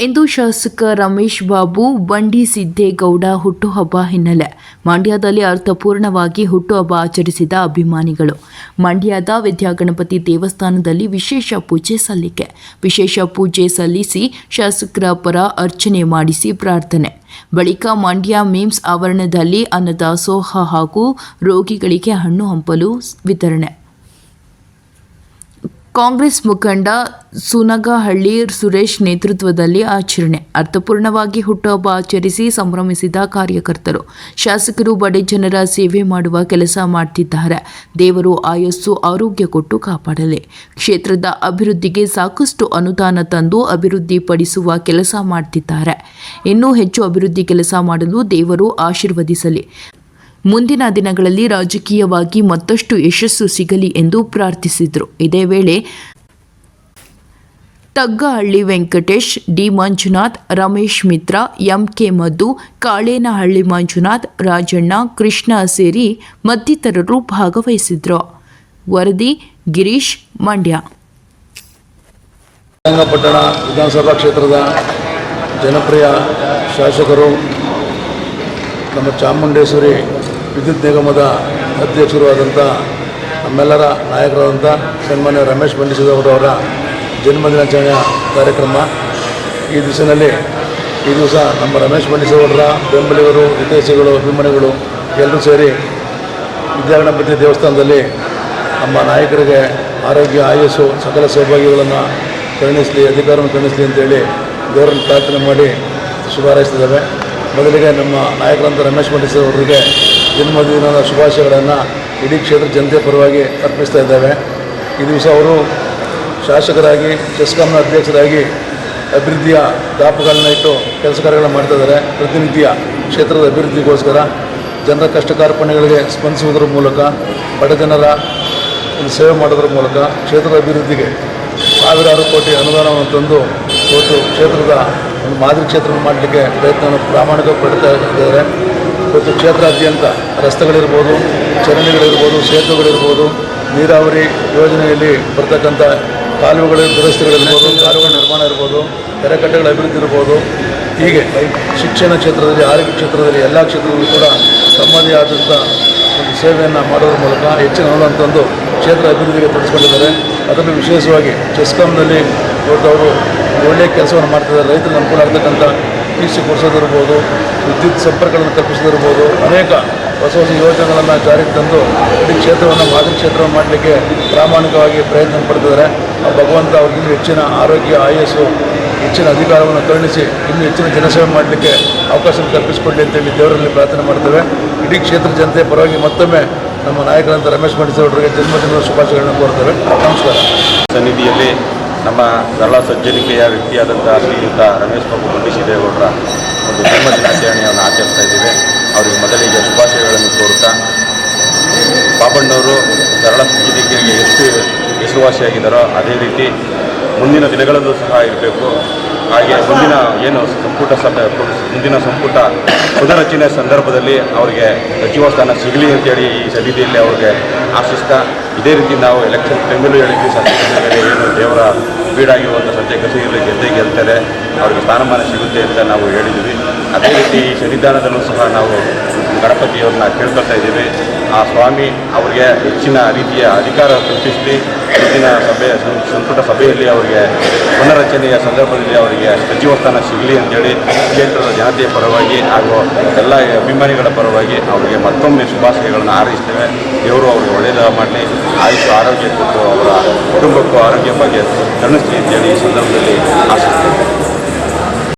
ಇಂದು ಶಾಸಕ ರಮೇಶ್ ಬಾಬು, ಬಂಡಿ ಸಿದ್ದೇಗೌಡ ಹುಟ್ಟುಹಬ್ಬ ಹಿನ್ನೆಲೆ. ಮಂಡ್ಯದಲ್ಲಿ ಅರ್ಥಪೂರ್ಣವಾಗಿ ಹುಟ್ಟುಹಬ್ಬ ಆಚರಿಸಿದ ಅಭಿಮಾನಿಗಳು. ಮಂಡ್ಯದ ವಿದ್ಯಾಗಣಪತಿ ದೇವಸ್ಥಾನದಲ್ಲಿ ವಿಶೇಷ ಪೂಜೆ ಸಲ್ಲಿಕೆ. ವಿಶೇಷ ಪೂಜೆ ಸಲ್ಲಿಸಿ ಶಾಸಕರ ಪರ ಅರ್ಚನೆ ಮಾಡಿಸಿ ಪ್ರಾರ್ಥನೆ. ಬಳಿಕ ಮಂಡ್ಯ ಮೀಮ್ಸ್ ಆವರಣದಲ್ಲಿ ಅನ್ನದಾಸೋಹ ಹಾಗೂ ರೋಗಿಗಳಿಗೆ ಹಣ್ಣು ಹಂಪಲು ವಿತರಣೆ. ಕಾಂಗ್ರೆಸ್ ಮುಖಂಡ ಸುನಗಹಳ್ಳಿ ಸುರೇಶ್ ನೇತೃತ್ವದಲ್ಲಿ ಆಚರಣೆ. ಅರ್ಥಪೂರ್ಣವಾಗಿ ಹುಟ್ಟುಹಬ್ಬ ಆಚರಿಸಿ ಸಂಭ್ರಮಿಸಿದ ಕಾರ್ಯಕರ್ತರು. ಶಾಸಕರು, ಬಡ ಜನರ ಸೇವೆ ಮಾಡುವ ಕೆಲಸ ಮಾಡ್ತಿದ್ದಾರೆ. ದೇವರು ಆಯಸ್ಸು, ಆರೋಗ್ಯ ಕೊಟ್ಟು ಕಾಪಾಡಲಿ. ಕ್ಷೇತ್ರದ ಅಭಿವೃದ್ಧಿಗೆ ಸಾಕಷ್ಟು ಅನುದಾನ ತಂದು ಅಭಿವೃದ್ಧಿಪಡಿಸುವ ಕೆಲಸ ಮಾಡ್ತಿದ್ದಾರೆ. ಇನ್ನೂ ಹೆಚ್ಚು ಅಭಿವೃದ್ಧಿ ಕೆಲಸ ಮಾಡಲು ದೇವರು ಆಶೀರ್ವದಿಸಲಿ. ಮುಂದಿನ ದಿನಗಳಲ್ಲಿ ರಾಜಕೀಯವಾಗಿ ಮತ್ತಷ್ಟು ಯಶಸ್ಸು ಸಿಗಲಿ ಎಂದು ಪ್ರಾರ್ಥಿಸಿದರು. ಇದೇ ವೇಳೆ ತಗ್ಗಹಳ್ಳಿ ವೆಂಕಟೇಶ್, ಡಿ ಮಂಜುನಾಥ್, ರಮೇಶ್ ಮಿತ್ರ ಎಂಕೆ ಮಧು ಕಾಳೇನಹಳ್ಳಿ ಮಂಜುನಾಥ್, ರಾಜಣ್ಣ, ಕೃಷ್ಣ ಸೇರಿ ಮತ್ತಿತರರು ಭಾಗವಹಿಸಿದ್ರು. ವರದಿ ಗಿರೀಶ್ ಮಂಡ್ಯ. ಪಟ್ಟಣ ವಿಧಾನಸಭಾ ಕ್ಷೇತ್ರದ ಜನಪ್ರಿಯ ಶಾಸಕರು ನಮ್ಮ ಚಾಮುಂಡೇಶ್ವರಿ ವಿದ್ಯುತ್ ನಿಗಮದ ಅಧ್ಯಕ್ಷರು ಆದಂಥ ನಮ್ಮೆಲ್ಲರ ನಾಯಕರಾದಂಥ ಸನ್ಮಾನ್ಯ ರಮೇಶ್ ಬಂಡಿಸಿದವರವರ ಜನ್ಮದಿನಾಚರಣೆಯ ಕಾರ್ಯಕ್ರಮ. ಈ ದಿವಸದಲ್ಲಿ ಈ ದಿವಸ ನಮ್ಮ ರಮೇಶ್ ಬಂಡಿಸಿದವರ ಬೆಂಬಲಿಗರು, ಹಿತೈಷಿಗಳು, ಅಭಿಮಾನಿಗಳು ಎಲ್ಲರೂ ಸೇರಿ ವಿದ್ಯಾಗಣಪತಿ ದೇವಸ್ಥಾನದಲ್ಲಿ ನಮ್ಮ ನಾಯಕರಿಗೆ ಆರೋಗ್ಯ, ಆಯಸ್ಸು, ಸಕಲ ಸೌಭಾಗ್ಯಗಳನ್ನು ಕರುಣಿಸಲಿ, ಅಧಿಕಾರವನ್ನು ಕರುಣಿಸಲಿ ಅಂತೇಳಿ ದೇವರನ್ನು ಪ್ರಾರ್ಥನೆ ಮಾಡಿ ಶುಭ ಹಾರೈಸ್ತಿದ್ದೇವೆ ಮೊದಲಿಗೆ ನಮ್ಮ ನಾಯಕರಂತ ರಮೇಶ್ ಮಂಡಿಸ್ ಅವರಿಗೆ ಜನ್ಮದಿನದ ಶುಭಾಶಯಗಳನ್ನು ಇಡೀ ಕ್ಷೇತ್ರ ಜನತೆ ಪರವಾಗಿ ಅರ್ಪಿಸ್ತಾ ಇದ್ದೇವೆ. ಈ ದಿವಸ ಅವರು ಶಾಸಕರಾಗಿ ಚೆಸ್ಕಾಂನ ಅಧ್ಯಕ್ಷರಾಗಿ ಅಭಿವೃದ್ಧಿಯ ದಾಪುಗಳನ್ನ ಇಟ್ಟು ಕೆಲಸ ಕಾರ್ಯಗಳನ್ನು ಮಾಡ್ತಾ ಇದ್ದಾರೆ. ಪ್ರತಿನಿತ್ಯ ಕ್ಷೇತ್ರದ ಅಭಿವೃದ್ಧಿಗೋಸ್ಕರ ಜನರ ಕಷ್ಟ ಕಾರ್ಪಣ್ಯಗಳಿಗೆ ಸ್ಪಂದಿಸುವುದರ ಮೂಲಕ ಬಡಜನರ ಒಂದು ಸೇವೆ ಮಾಡೋದ್ರ ಮೂಲಕ ಕ್ಷೇತ್ರದ ಅಭಿವೃದ್ಧಿಗೆ ಸಾವಿರಾರು ಕೋಟಿ ಅನುದಾನವನ್ನು ತಂದು ಇವತ್ತು ಕ್ಷೇತ್ರದ ಒಂದು ಮಾದರಿ ಕ್ಷೇತ್ರವನ್ನು ಮಾಡಲಿಕ್ಕೆ ಪ್ರಯತ್ನವನ್ನು ಪ್ರಾಮಾಣಿಕ ಪಡ್ತಾ ಇದ್ದಾರೆ. ಇವತ್ತು ಕ್ಷೇತ್ರಾದ್ಯಂತ ರಸ್ತೆಗಳಿರ್ಬೋದು, ಚರಂಡಿಗಳಿರ್ಬೋದು, ಸೇತುವೆಗಳಿರ್ಬೋದು, ನೀರಾವರಿ ಯೋಜನೆಯಲ್ಲಿ ಬರ್ತಕ್ಕಂಥ ಕಾಲುವೆಗಳ ದುರಸ್ತಿಗಳಿರ್ಬೋದು, ಕಾಲುವೆಗಳ ನಿರ್ಮಾಣ ಇರ್ಬೋದು ಕೆರೆಕಟ್ಟೆಗಳ ಅಭಿವೃದ್ಧಿ ಇರ್ಬೋದು. ಹೀಗೆ ಶಿಕ್ಷಣ ಕ್ಷೇತ್ರದಲ್ಲಿ, ಆರೋಗ್ಯ ಕ್ಷೇತ್ರದಲ್ಲಿ ಎಲ್ಲ ಕ್ಷೇತ್ರದಲ್ಲೂ ಕೂಡ ತಮ್ಮದೇ ಆದಂಥ ಒಂದು ಸೇವೆಯನ್ನು ಮಾಡೋದ್ರ ಮೂಲಕ ಹೆಚ್ಚಿನ ಅನುದಾನ ತಂದು ಕ್ಷೇತ್ರ ಅಭಿವೃದ್ಧಿಗೆ ತೊಡಗಿಸ್ಕೊಂಡಿದ್ದಾರೆ ಅದರಲ್ಲಿ ವಿಶೇಷವಾಗಿ ಚೆಸ್ಕಾಂನಲ್ಲಿ ಇವತ್ತು ಅವರು ಒಳ್ಳೆಯ ಕೆಲಸವನ್ನು ಮಾಡ್ತಿದ್ದಾರೆ. ರೈತರಿಗೆ ಅನುಕೂಲ ಆಗ್ತಕ್ಕಂಥ ಟಿ ಸಿ ಕೊಡಿಸೋದಿರ್ಬೋದು ವಿದ್ಯುತ್ ಸಂಪರ್ಕಗಳನ್ನು ತಪ್ಪಿಸೋದಿರ್ಬೋದು ಅನೇಕ ಹೊಸ ಹೊಸ ಯೋಜನೆಗಳನ್ನು ಜಾರಿಗೆ ತಂದು ಇಡೀ ಕ್ಷೇತ್ರವನ್ನು ಮಾದರಿ ಕ್ಷೇತ್ರವನ್ನು ಮಾಡಲಿಕ್ಕೆ ಪ್ರಾಮಾಣಿಕವಾಗಿ ಪ್ರಯತ್ನ ಪಡ್ತಿದ್ದಾರೆ. ಆ ಭಗವಂತ ಅವ್ರಿಗೆ ಹೆಚ್ಚಿನ ಆರೋಗ್ಯ, ಆಯಸ್ಸು, ಹೆಚ್ಚಿನ ಅಧಿಕಾರವನ್ನು ಕರುಣಿಸಿ ಇನ್ನೂ ಹೆಚ್ಚಿನ ಜನಸೇವೆ ಮಾಡಲಿಕ್ಕೆ ಅವಕಾಶ ಕಲ್ಪಿಸಿಕೊಡಲಿ ಅಂತೇಳಿ ದೇವರಲ್ಲಿ ಪ್ರಾರ್ಥನೆ ಮಾಡ್ತೇವೆ. ಇಡೀ ಕ್ಷೇತ್ರ ಜನತೆ ಪರವಾಗಿ ಮತ್ತೊಮ್ಮೆ ನಮ್ಮ ನಾಯಕರಂತ ರಮೇಶ್ ಅವರಿಗೆ ಜನ್ಮದಿನದ ಶುಭಾಶಯಗಳನ್ನು ಕೋರ್ತೇವೆ. ನಮಸ್ಕಾರ. ಸನ್ನಿಧಿಯಲ್ಲಿ ನಮ್ಮ ಸರಳ ಸಜ್ಜನಿಕೆಯ ವ್ಯಕ್ತಿಯಾದಂಥ ಶ್ರೀಯುತ ರಮೇಶ್ ಬಾಬು ಬಂಡಿಸಿದೇಗೌಡರ ಒಂದು ಜನ್ಮದಿನಾಚರಣೆಯನ್ನು ಆಚರಿಸ್ತಾ ಇದ್ದೇವೆ. ಅವರಿಗೆ ಮೊದಲಿಗೆ ಶುಭಾಶಯಗಳನ್ನು ಕೋರುತ್ತಾ ಪಾಪಣ್ಣವರು ಸರಳ ಸಜ್ಜನಿಕೆಗೆ ಎಷ್ಟು ಹೆಸರುವಾಸಿಯಾಗಿದ್ದಾರೋ ಅದೇ ರೀತಿ ಮುಂದಿನ ದಿನಗಳಲ್ಲೂ ಸಹ ಇರಬೇಕು. ಹಾಗೆ ಮುಂದಿನ ಏನು ಸಂಪುಟ ಸಭೆ, ಮುಂದಿನ ಸಂಪುಟ ಪುನರಚನೆ ಸಂದರ್ಭದಲ್ಲಿ ಅವರಿಗೆ ಸಚಿವ ಸ್ಥಾನ ಸಿಗಲಿ ಅಂತೇಳಿ ಈ ಸನ್ನಿಧಿಯಲ್ಲಿ ಅವ್ರಿಗೆ ಆಶಿಸ್ತಾ ಇದೇ ರೀತಿ ನಾವು ಎಲೆಕ್ಷನ್ ಟೈಮಲ್ಲೂ ಹೇಳಿದ್ವಿ ಸತ್ಯ ಏನು ದೇವರ ಬೀಡಾಗಿರುವಂಥ ಸತ್ಯ ಕಸೂರಿಯಲ್ಲಿ ಗೆದ್ದೇ ಗೆಲ್ತಾರೆ, ಅವ್ರಿಗೆ ಸ್ಥಾನಮಾನ ಸಿಗುತ್ತೆ ಅಂತ ನಾವು ಹೇಳಿದ್ವಿ. ಅದೇ ರೀತಿ ಈ ಸನ್ನಿಧಾನದಲ್ಲೂ ಸಹ ನಾವು ಗಣಪತಿಯವ್ರನ್ನ ಕೇಳ್ಕೊಳ್ತಾ ಇದ್ದೀವಿ. ಆ ಸ್ವಾಮಿ ಅವರಿಗೆ ಹೆಚ್ಚಿನ ರೀತಿಯ ಅಧಿಕಾರ ಸೃಷ್ಟಿಸಿ ಹೆಚ್ಚಿನ ಸಭೆ ಸಂಪುಟ ಸಭೆಯಲ್ಲಿ ಅವರಿಗೆ ಪುನರಚನೆಯ ಸಂದರ್ಭದಲ್ಲಿ ಅವರಿಗೆ ಸಚಿವ ಸ್ಥಾನ ಸಿಗಲಿ ಅಂತೇಳಿ ಕ್ಷೇತ್ರದ ಜನತೆಯ ಪರವಾಗಿ ಹಾಗೂ ಎಲ್ಲ ಅಭಿಮಾನಿಗಳ ಪರವಾಗಿ ಅವರಿಗೆ ಮತ್ತೊಮ್ಮೆ ಶುಭಾಶಯಗಳನ್ನು ಹಾರೈಸ್ತೇವೆ. ದೇವರು ಅವರಿಗೆ ಒಳ್ಳೆಯದ ಮಾಡಲಿ. ಆಯುಷ್, ಆರೋಗ್ಯ ಕೊಟ್ಟು ಅವರ ಕುಟುಂಬಕ್ಕೂ ಆರೋಗ್ಯ ಬಗ್ಗೆ ಅಂತೇಳಿ ಈ ಸಂದರ್ಭದಲ್ಲಿ ಆಶಿಸ್ತೇವೆ